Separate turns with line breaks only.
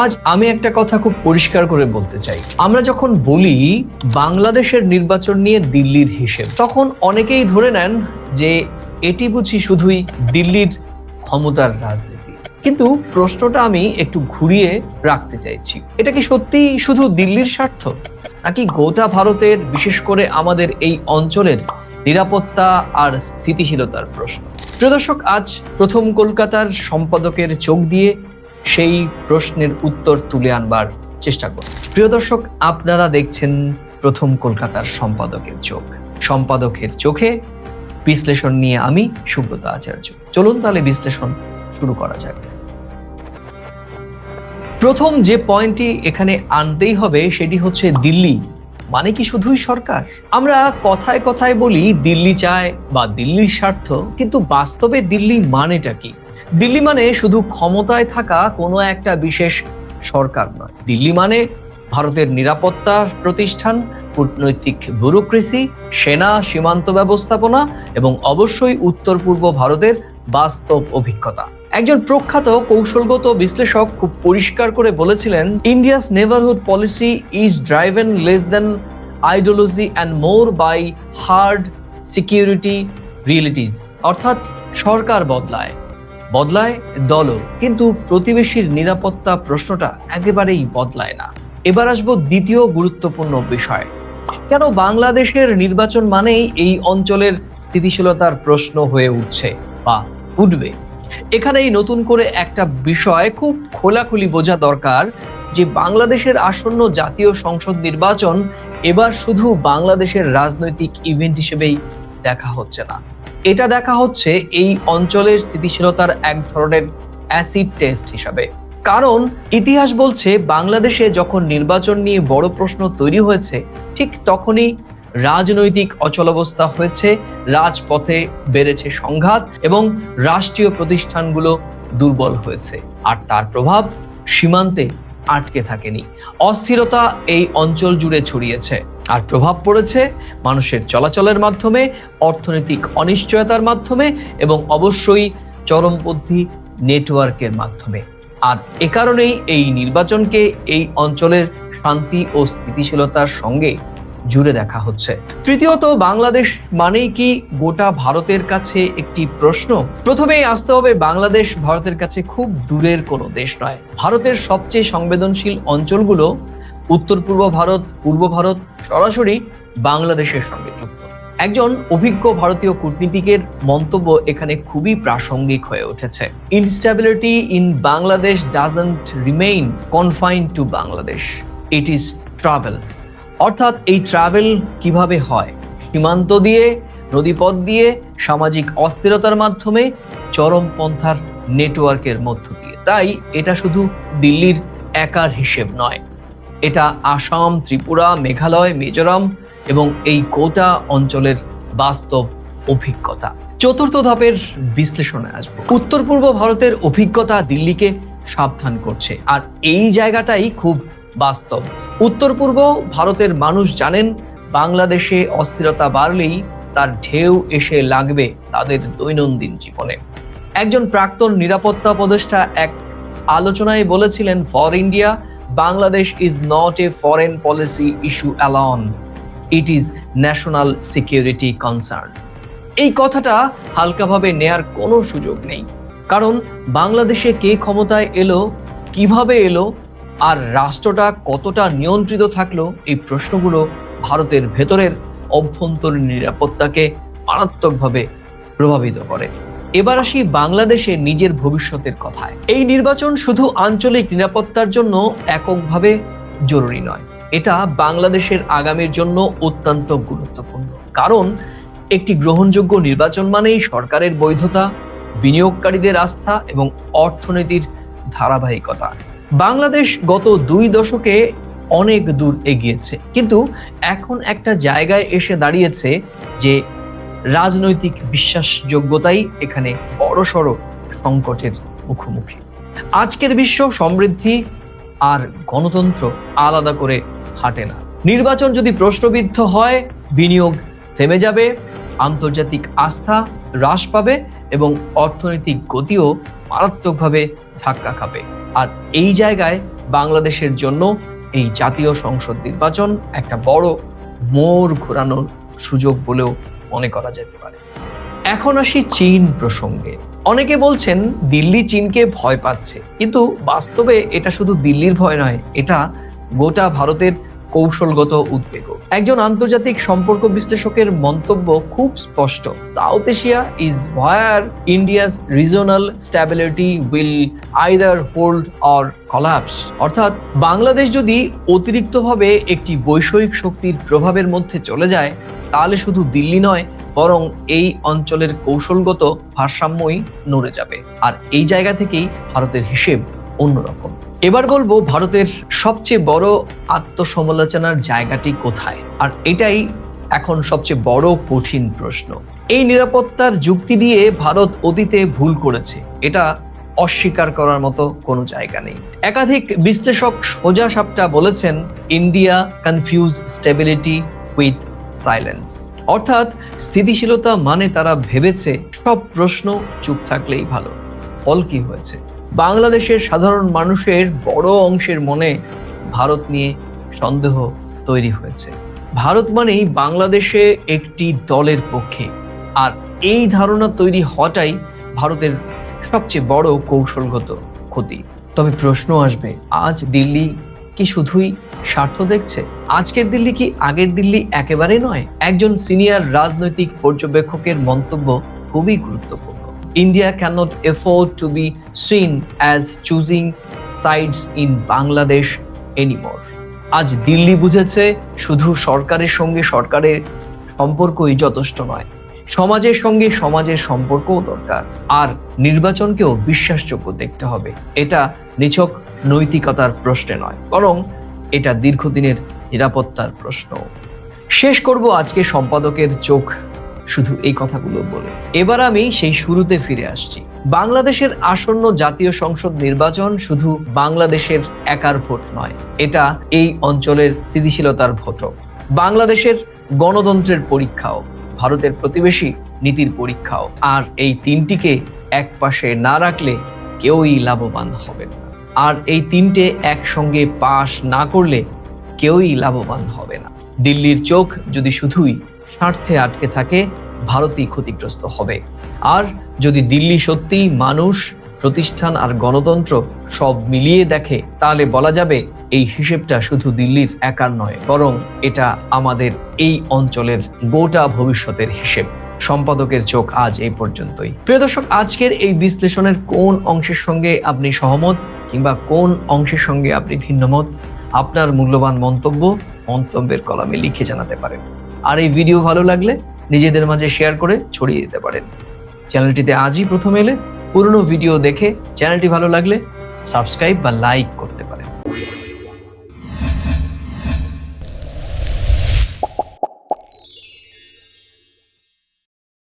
আজ আমি একটা কথা খুব পরিষ্কার করে বলতে চাই। আমরা যখন বলি বাংলাদেশের নির্বাচন নিয়ে দিল্লির হিসেব, তখন অনেকেই ধরে নেন যে এটি বুঝি শুধুই দিল্লির ক্ষমতার রাজনীতি। কিন্তু প্রশ্নটা আমি একটু ঘুরিয়ে রাখতে চাইছি, এটা কি সত্যি শুধু দিল্লির স্বার্থ? নাকি গোটা ভারতের, বিশেষ করে আমাদের এই অঞ্চলের নিরাপত্তা আর স্থিতিশীলতার প্রশ্ন? প্রিয় দর্শক, আজ প্রথম কলকাতার সম্পাদকের চোখ দিয়ে সেই প্রশ্নের উত্তর তুলে আনবার চেষ্টা করব প্রিয় দর্শক, আপনারা দেখছেন প্রথম কলকাতার সম্পাদকের চোখ। সম্পাদকের চোখে বিশ্লেষণ নিয়ে আমি সুব্রত আচার্য। চলুন তাহলে বিশ্লেষণ শুরু করা যাক। প্রথম যে পয়েন্টটি এখানে আনতেই হবে, সেটি হচ্ছে দিল্লি। মানে কি শুধুই সরকার? আমরা কথায় কথায় বলি, দিল্লি চায় বা দিল্লির স্বার্থ, কিন্তু বাস্তবে দিল্লি মানেটা কি? দিল্লি মানে শুধু ক্ষমতায় থাকা কোনো একটা বিশেষ সরকার নয়। দিল্লি মানে ভারতের নিরাপত্তা প্রতিষ্ঠান, কূটনৈতিক ব্যুরোক্রেসি, সেনা সীমান্ত ব্যবস্থাপনা এবং অবশ্যই উত্তর পূর্ব ভারতের বাস্তব অভিজ্ঞতা। একজন প্রখ্যাত কৌশলগত বিশ্লেষক খুব পরিষ্কার করে বলেছিলেন India's neighbourhood policy is driven less than ideology and more by hard security realities অর্থাৎ সরকার বদলায়। বদলায় দলও, কিন্তু প্রতিবেশীর নিরাপত্তা প্রশ্নটা একেবারেই বদলায় না। এবার আসব দ্বিতীয় গুরুত্বপূর্ণ বিষয়। কেন বাংলাদেশের নির্বাচন মানেই এই অঞ্চলের স্থিতিশীলতার প্রশ্ন হয়ে উঠছে বা উঠবে? এখানেই নতুন করে একটা বিষয় খুব খোলাখুলি বোঝা দরকার যে বাংলাদেশের আসন্ন জাতীয় সংসদ নির্বাচন এবার শুধু বাংলাদেশের রাজনৈতিক ইভেন্ট হিসেবেই দেখা হচ্ছে না। এটা দেখা হচ্ছে এই অঞ্চলের স্থিতিশীলতার এক ধরনের অ্যাসিড টেস্ট হিসাবে। কারণ ইতিহাস বলছে, বাংলাদেশে যখন নির্বাচন নিয়ে বড় প্রশ্ন তৈরি হয়েছে, ঠিক তখনই রাজনৈতিক অচলাবস্থা হয়েছে, রাজপথে বেড়েছে সংঘাত এবং রাষ্ট্রীয় প্রতিষ্ঠানগুলো দুর্বল হয়েছে। আর তার প্রভাব সীমান্তে আটকে থাকেনি। অস্থিরতা এই অঞ্চল জুড়ে ছড়িয়েছে। আর প্রভাব পড়েছে মানুষের চলাচলের মাধ্যমে, অর্থনৈতিক অনিশ্চয়তার মাধ্যমে এবং অবশ্যই চরমপন্থী নেটওয়ার্কের মাধ্যমে। আর এ কারণেই এই নির্বাচনকে এই অঞ্চলের শান্তি ও স্থিতিশীলতার সঙ্গে জুড়ে দেখা হচ্ছে। তৃতীয়ত, বাংলাদেশ মানেই কি গোটা ভারতের কাছে একটি প্রশ্ন? প্রথমেই আসতে হবে, বাংলাদেশ ভারতের কাছে খুব দূরের কোনো দেশ নয়। ভারতের সবচেয়ে সংবেদনশীল অঞ্চলগুলো উত্তর পূর্ব ভারত পূর্ব ভারত সরাসরি বাংলাদেশের সঙ্গে যুক্ত। একজন অভিজ্ঞ ভারতীয় কূটনীতিকের মন্তব্য এখানে খুবই প্রাসঙ্গিক হয়ে উঠেছে। Instability in Bangladesh doesn't remain confine to Bangladesh it is travel অর্থাৎ এই ট্রাভেল কীভাবে হয়? সীমান্ত দিয়ে, নদীপথ দিয়ে, সামাজিক অস্থিরতার মাধ্যমে চরমপন্থার নেটওয়ার্কের মধ্য দিয়ে। তাই এটা শুধু দিল্লির একার হিসেব নয় এটা আসাম, ত্রিপুরা, মেঘালয়, মিজোরাম এবং এই গোটা অঞ্চলের বাস্তব অভিজ্ঞতা। চতুর্থ ধাপের বিশ্লেষণে আসব। উত্তর পূর্ব ভারতের অভিজ্ঞতা দিল্লিকে সাবধান করছে। আর এই জায়গাটাই খুব বাস্তব। উত্তর পূর্ব ভারতের মানুষ জানেন, বাংলাদেশে অস্থিরতা বাড়লেই তার ঢেউ এসে লাগবে তাদের দৈনন্দিন জীবনে। একজন প্রাক্তন নিরাপত্তা উপদেষ্টা এক আলোচনায় বলেছিলেন, for India Bangladesh is not a foreign policy issue alone it is national security concern এই কথাটা হালকাভাবে নেয়ার কোনো সুযোগ নেই। কারণ বাংলাদেশে কে ক্ষমতায় এলো, কীভাবে এলো, আর রাষ্ট্রটা কতটা নিয়ন্ত্রিত থাকল, এই প্রশ্নগুলো ভারতের ভেতরের অভ্যন্তরীণ নিরাপত্তাকে মারাত্মকভাবে প্রভাবিত করে। এবার আসি বাংলাদেশে নিজের ভবিষ্যতের কথায়। এই নির্বাচন শুধু আঞ্চলিক নিরাপত্তার জন্য এককভাবে জরুরি নয়, এটা বাংলাদেশের আগামীর জন্য অত্যন্ত গুরুত্বপূর্ণ। কারণ, একটি গ্রহণযোগ্য নির্বাচন মানেই সরকারের বৈধতা, বিনিয়োগকারীদের আস্থা এবং অর্থনীতির ধারাবাহিকতা। বাংলাদেশ গত দুই দশকে অনেক দূর এগিয়েছে, কিন্তু এখন একটা জায়গায় এসে দাঁড়িয়েছে যে রাজনৈতিক বিশ্বাসযোগ্যতাই এখানে বড়সড় সংকটের মুখোমুখি। আজকের বিশ্ব সমৃদ্ধি আর গণতন্ত্র আলাদা করে হাঁটে না। নির্বাচন যদি প্রশ্নবিদ্ধ হয়, বিনিয়োগ থেমে যাবে, আন্তর্জাতিক আস্থা হ্রাস পাবে এবং অর্থনৈতিক গতিও মারাত্মকভাবে ধাক্কা খাবে। আর এই জায়গায় বাংলাদেশের জন্য এই জাতীয় সংসদ নির্বাচন একটা বড় মোড় ঘোরানোর সুযোগ বলেও মনে করা যেতে পারে। এখন আসি চীন প্রসঙ্গে। অনেকে বলছেন দিল্লি চীনকে ভয় পাচ্ছে, কিন্তু বাস্তবে এটা শুধু দিল্লির ভয় নয়, এটা গোটা ভারতের কৌশলগত উদ্বেগ। একজন আন্তর্জাতিক সম্পর্ক বিশ্লেষকের মন্তব্য খুব স্পষ্ট। South Asia is where India's regional stability will either hold or collapse. অর্থাৎ বাংলাদেশ যদি অতিরিক্তভাবে একটি বৈষয়িক শক্তির প্রভাবের মধ্যে চলে যায়, তাহলে শুধু দিল্লি নয়, বরং এই অঞ্চলের কৌশলগত ভারসাম্যই নড়ে যাবে। আর এই জায়গা থেকেই ভারতের হিসেব অন্যরকম। এবার বলব ভারতের সবচেয়ে বড় আত্মসমালোচনার জায়গাটি কোথায়? আর এটাই এখন সবচেয়ে বড় কঠিন প্রশ্ন। এই নিরাপত্তার যুক্তি দিয়ে ভারত অতীতে ভুল করেছে। এটা অস্বীকার করার মতো কোনো জায়গা নেই। একাধিক বিশ্লেষক সোজা সাপটা বলেছেন, India confuse stability with silence. অর্থাৎ স্থিতিশীলতা মানে তারা ভেবেছে সব প্রশ্ন চুপ থাকলেই ভালো। ফল কি হয়েছে? বাংলাদেশের সাধারণ মানুষের বড় অংশের মনে ভারত নিয়ে সন্দেহ তৈরি হয়েছে। ভারত মানেই বাংলাদেশে একটি দলের পক্ষে। আর এই ধারণা তৈরি হওয়াটাই ভারতের সবচেয়ে বড় কৌশলগত ক্ষতি। তবে প্রশ্ন আসবে, আজ দিল্লি কি শুধুই স্বার্থ দেখছে? আজকের দিল্লি কি আগের দিল্লি একেবারে নয়? একজন সিনিয়র রাজনৈতিক পর্যবেক্ষকের মন্তব্য খুবই গুরুত্বপূর্ণ। India cannot afford to be seen as choosing sides in Bangladesh anymore আজ দিল্লি বুঝেছে শুধু সরকারের সঙ্গে সরকারের সম্পর্কই যথেষ্ট নয়, সমাজের সঙ্গে সমাজের সম্পর্কও দরকার। আর নির্বাচনকেও বিশ্বাসযোগ্য দেখতে হবে, এটা নিছক নৈতিকতার প্রশ্নে নয়, বরং এটা দীর্ঘদিনের নিরাপত্তার প্রশ্ন শেষ করব আজকে সম্পাদকের চোখ শুধু এই কথাগুলো বলে। এবার আমি সেই শুরুতে ফিরে আসছি। বাংলাদেশের আসন্ন জাতীয় সংসদ নির্বাচন শুধু বাংলাদেশের একার ভোট নয়, এটা এই অঞ্চলের স্থিতিশীলতার ভোটও। বাংলাদেশের গণতন্ত্রের পরীক্ষাও, ভারতের প্রতিবেশী নীতির পরীক্ষাও, আর এই তিনটিকে এক পাশে না রাখলে কেউই লাভবান হবে না। আর এই তিনটে একসঙ্গে পাশ না করলে কেউই লাভবান হবে না। দিল্লির চোখ যদি শুধুই স্বার্থে আটকে থাকে, ভারতই ক্ষতিগ্রস্ত হবে। আর যদি দিল্লি সত্যিই মানুষ, প্রতিষ্ঠান আর গণতন্ত্র সব মিলিয়ে দেখে, তাহলে বলা যাবে এই হিসেবটা শুধু দিল্লির একার নয়, বরং এটা আমাদের এই অঞ্চলের গোটা ভবিষ্যতের হিসেব। সম্পাদকের চোখ আজ এই পর্যন্তই। প্রিয় দর্শক, আজকের এই বিশ্লেষণের কোন অংশের সঙ্গে আপনি সহমত, কিংবা কোন অংশের সঙ্গে আপনি ভিন্নমত, আপনার মূল্যবান মন্তব্য মন্তব্যের কলামে লিখে জানাতে পারেন। আর এই ভিডিও ভালো লাগলে নিজেদের মাঝে শেয়ার করে ছড়িয়ে দিতে পারেন। চ্যানেলটিতে আজই প্রথম এলে পুরনো ভিডিও দেখে চ্যানেলটি ভালো লাগলে সাবস্ক্রাইব বা লাইক করতে